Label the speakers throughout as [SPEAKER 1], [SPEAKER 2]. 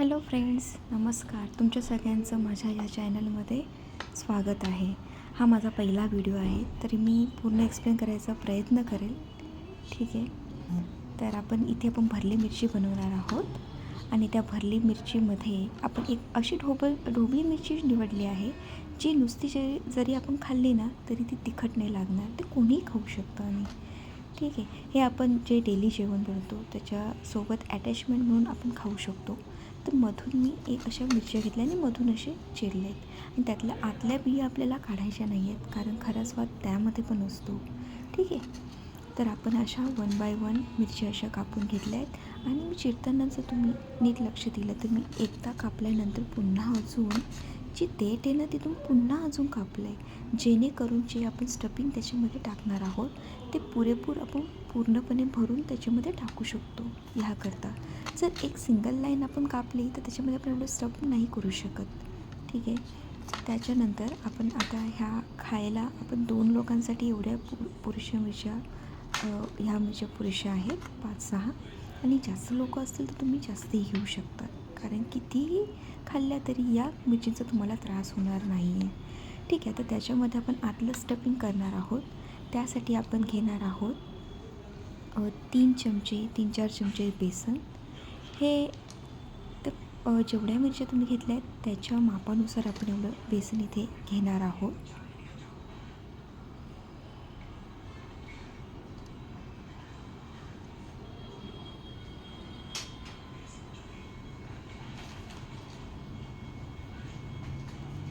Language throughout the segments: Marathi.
[SPEAKER 1] हॅलो फ्रेंड्स नमस्कार. तुमच्या सगळ्यांचं माझ्या या चॅनलमध्ये स्वागत आहे. हा माझा पहिला व्हिडिओ आहे तरी मी पूर्ण एक्सप्लेन करायचा प्रयत्न करेल. ठीक आहे? तर आपण इथे आपण भरली मिरची बनवणार आहोत. आणि त्या भरली मिरचीमध्ये आपण एक अशी ढोबल ढोबळी मिरची निवडली आहे जी नुसती जरी जरी आपण खाल्ली ना तरी ती तिखट नाही लागणार. ते कोणीही खाऊ शकतं आणि. ठीक आहे? हे आपण जे डेली जेवण बनवतो त्याच्यासोबत अटॅचमेंट म्हणून आपण खाऊ शकतो. तर मधून मी एक अशा मिरच्या घेतल्या आणि मधून असे चिरले आहेत. आणि त्यातल्या आतल्या बिया आपल्याला काढायच्या नाही आहेत कारण खरा स्वाद त्यामध्ये पण असतो. ठीक आहे? तर आपण अशा वन बाय वन मिरच्या अशा कापून घेतल्या आहेत. आणि मी चिरताना जर तुम्ही नीट लक्ष दिलं तर मी एकदा कापल्यानंतर पुन्हा अजून जी देठ आहे ना तिथून पुन्हा अजून कापलं आहे जेणेकरून जे आपण स्टफिंग त्याच्यामध्ये टाकणार आहोत ते पुरेपूर आपण पूर्णपणे भरून त्याच्यामध्ये टाकू शकतो ह्याकरता. जर एक सिंगल लाईन आपण कापली तर त्याच्यामध्ये आपण एवढं स्टफ नाही करू शकत. ठीक आहे? त्याच्यानंतर आपण आता ह्या खायला आपण दोन लोकांसाठी एवढ्या पु पुरुषा मिरच्या ह्या मिरच्या पुरेशा आहेत पाच सहा. आणि जास्त लोक असतील तर तुम्ही जास्तही घेऊ शकतात कारण कितीही खाल्ल्या तरी या मिरचींचा तुम्हाला त्रास होणार नाही. आहे ठीक आहे तर त्याच्यामध्ये आपण आतलं स्टफिंग करणार आहोत. त्यासाठी आपण घेणार आहोत तीन चमचे तीन चार चमचे बेसन. हे तर जेवढ्या मिरच्या तुम्ही घेतल्या आहेत त्याच्या मापानुसार आपण एवढं बेसन इथे घेणार आहोत.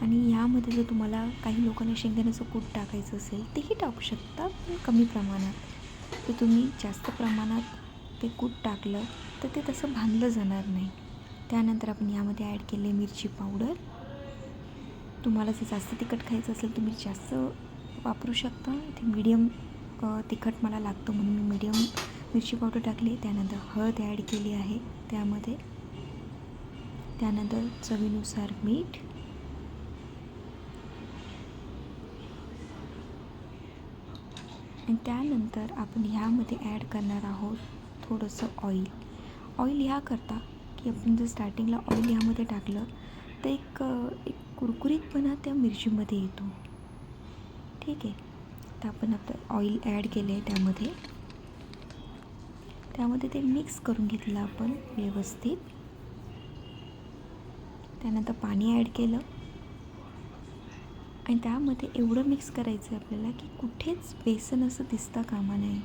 [SPEAKER 1] आणि यामध्ये जर तुम्हाला काही लोकांना शेंगदाण्याचं कूट टाकायचं असेल तेही टाकू शकता पण कमी प्रमाणात. तर तुम्ही जास्त प्रमाणात ते कूट टाकलं तर ते तसं बांधलं जाणार नाही. त्यानंतर आपण यामध्ये ॲड केले मिरची पावडर. तुम्हाला जर जास्त तिखट खायचं असेल तुम्ही जास्त वापरू शकता. ते मीडियम तिखट मला लागतं म्हणून मी मीडियम मिरची पावडर टाकली. त्यानंतर हळद ॲड केली आहे त्यामध्ये. त्यानंतर चवीनुसार मीठ. आणि त्यानंतर आपण ह्यामध्ये ॲड करणार आहोत थोडंसं ऑइल ऑइल ह्याकरता की आपण जर स्टार्टिंगला ऑइल ह्यामध्ये टाकलं तर एक एक कुरकुरीतपणा त्या मिरचीमध्ये येतो. ठीक आहे? तर आपण आपलं ऑइल ॲड केलं आहे त्यामध्ये. त्यामध्ये ते मिक्स करून घेतलं आपण व्यवस्थित. त्यानंतर पाणी ॲड केलं. आणि त्यामध्ये एवढं मिक्स करायचं आहे आपल्याला की कुठेच बेसन असं दिसता कामा नये.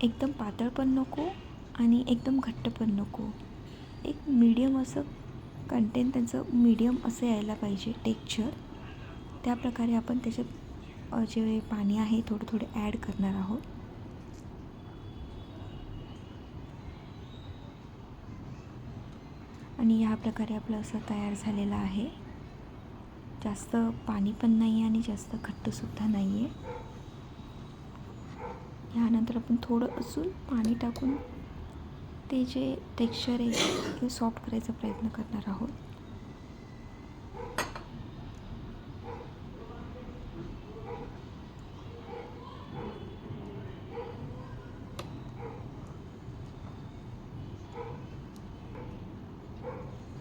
[SPEAKER 1] एकदम पातळ पण नको आणि एकदम घट्ट पण नको. एक मीडियम असं कंटेंट त्यांचं मीडियम असं यायला पाहिजे टेक्चर त्या प्रकारे आपण त्याच्यात जे पाणी आहे थोडं थोडं ॲड करणार आहोत. आणि ह्या प्रकारे आपलं असं तयार झालेलं आहे. जास्त पाणी पण नाही आहे आणि जास्त घट्टसुद्धा नाही आहे ह्यानंतर आपण थोडं अजून पाणी टाकून ते जे टेक्स्चर आहे ते सॉफ्ट करायचा प्रयत्न करणार आहोत.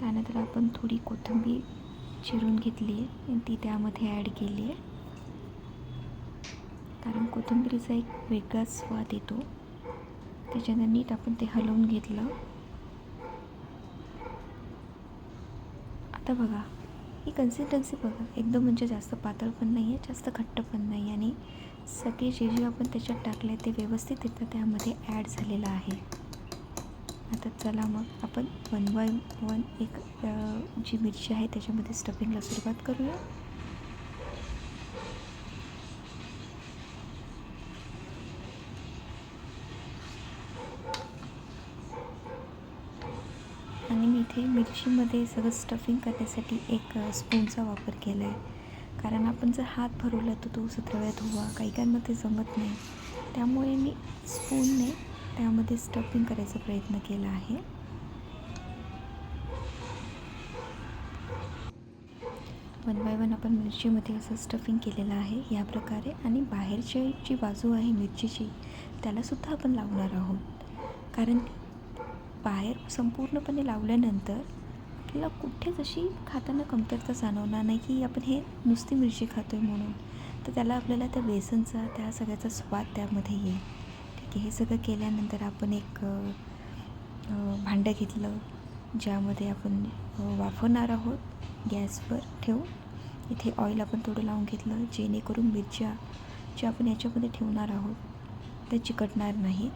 [SPEAKER 1] त्यानंतर आपण थोडी कोथिंबीर चिरून घेतली आहे आणि ती त्यामध्ये ॲड केली आहे. कारण कोथिंबीरीचा एक वेगळाच स्वाद येतो. त्याच्यानं नीट आपण ते हलवून घेतलं. आता बघा ही कन्सिस्टन्सी बघा. एकदम म्हणजे जास्त पातळ पण नाही आहे जास्त घट्ट पण नाही आणि सगळे जे जे आपण त्याच्यात टाकले ते व्यवस्थित इथं त्यामध्ये ॲड झालेलं आहे. आता चला मग आपण वन बाय वन एक जी मिरची आहे त्याच्यामध्ये स्टफिंगला सुरुवात करूया. आणि मी इथे मिरचीमध्ये सगळं स्टफिंग करण्यासाठी एक स्पूनचा वापर केला आहे कारण आपण जर हात भरवला तर तो सतराव्यात धुवा काही काहींमध्ये जमत नाही. त्यामुळे मी स्पूनने त्यामध्ये स्टफिंग करायचा प्रयत्न केला आहे. वन बाय वन आपण मिरचीमध्ये असं स्टफिंग केलेलं आहे या प्रकारे. आणि बाहेरची जी बाजू आहे मिरचीची त्यालासुद्धा आपण लावणार आहोत. कारण बाहेर संपूर्णपणे लावल्यानंतर आपल्याला कुठेच अशी खाताना कमतरता जाणवणार नाही की आपण हे नुसती मिरची खातो आहे म्हणून. तर त्याला आपल्याला त्या बेसनचा त्या सगळ्याचा स्वाद त्यामध्ये येईल. की हे सगळं केल्यानंतर आपण एक भांडं घेतलं ज्यामध्ये आपण वाफवणार आहोत गॅसवर ठेवून. इथे ऑइल आपण थोडं लावून घेतलं जेणेकरून मिरच्या जे आपण याच्यामध्ये ठेवणार आहोत त्या चिकटणार नाही.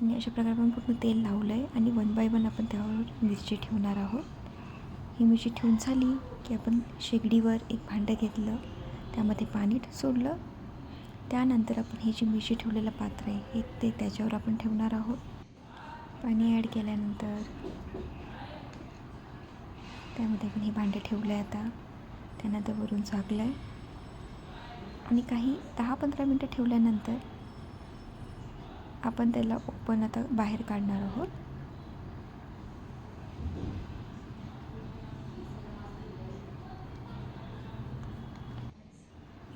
[SPEAKER 1] आणि अशा प्रकारे आपण पूर्ण तेल लावलं आहे आणि वन बाय वन आपण त्यावर मिरची ठेवणार आहोत. ही मिरची ठेवून झाली की आपण शेगडीवर एक भांडं घेतलं त्यामध्ये पाणी सोडलं त्यानंतर आपण हे जे मिरची ठेवलेलं पात्र आहे हे ते त्याच्यावर आपण ठेवणार आहोत. पाणी ॲड केल्यानंतर त्यामध्ये आपण हे भांडे ठेवलं आहे आता. त्यानंतर वरून झाकलं आहे आणि काही दहा पंधरा मिनटं ठेवल्यानंतर आपण त्याला ओपन आता बाहेर काढणार आहोत.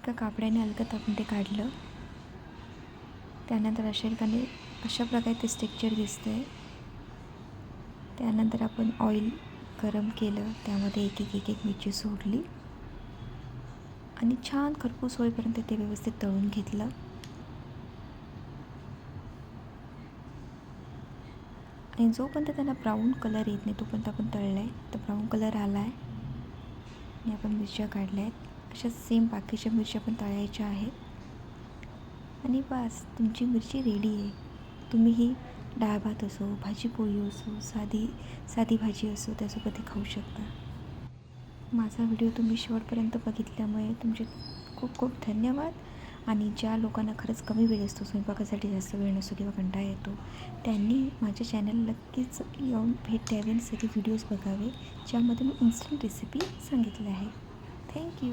[SPEAKER 1] एका कापड्याने हलकं आपण ते काढलं. त्यानंतर अशा ठिकाणी अशा प्रकारे ते स्ट्रक्चर दिसतं आहे त्यानंतर आपण ऑइल गरम केलं. त्यामध्ये एक एक एक एक मिरची सोडली. आणि छान खरपूस होईपर्यंत ते व्यवस्थित तळून घेतलं. आणि जोपर्यंत त्यांना ब्राऊन कलर येत नाही तोपर्यंत आपण तळला आहे तर ब्राऊन कलर आला आहे आणि आपण मिरच्या काढल्या आहेत अशा सेम बाकीच्या मिरच्या पण तळायच्या आहेत. आणि बस तुमची मिरची रेडी आहे. तुम्ही ही डाळ भात असो भाजी पोळी असो साधी साधी भाजी असो त्यासोबत ते खाऊ शकता. माझा व्हिडिओ तुम्ही शेवटपर्यंत बघितल्यामुळे तुमचे खूप खूप धन्यवाद. आणि ज्या लोकांना खरंच कमी वेळ असतो स्वयंपाकासाठी जास्त वेळ नसतो किंवा कंटाळा येतो त्यांनी माझ्या चॅनल नक्कीच येऊन भेट द्यावी आणि सगळे व्हिडिओज बघावे ज्यामध्ये मी इन्स्टंट रेसिपी सांगितल्या आहे. थँक्यू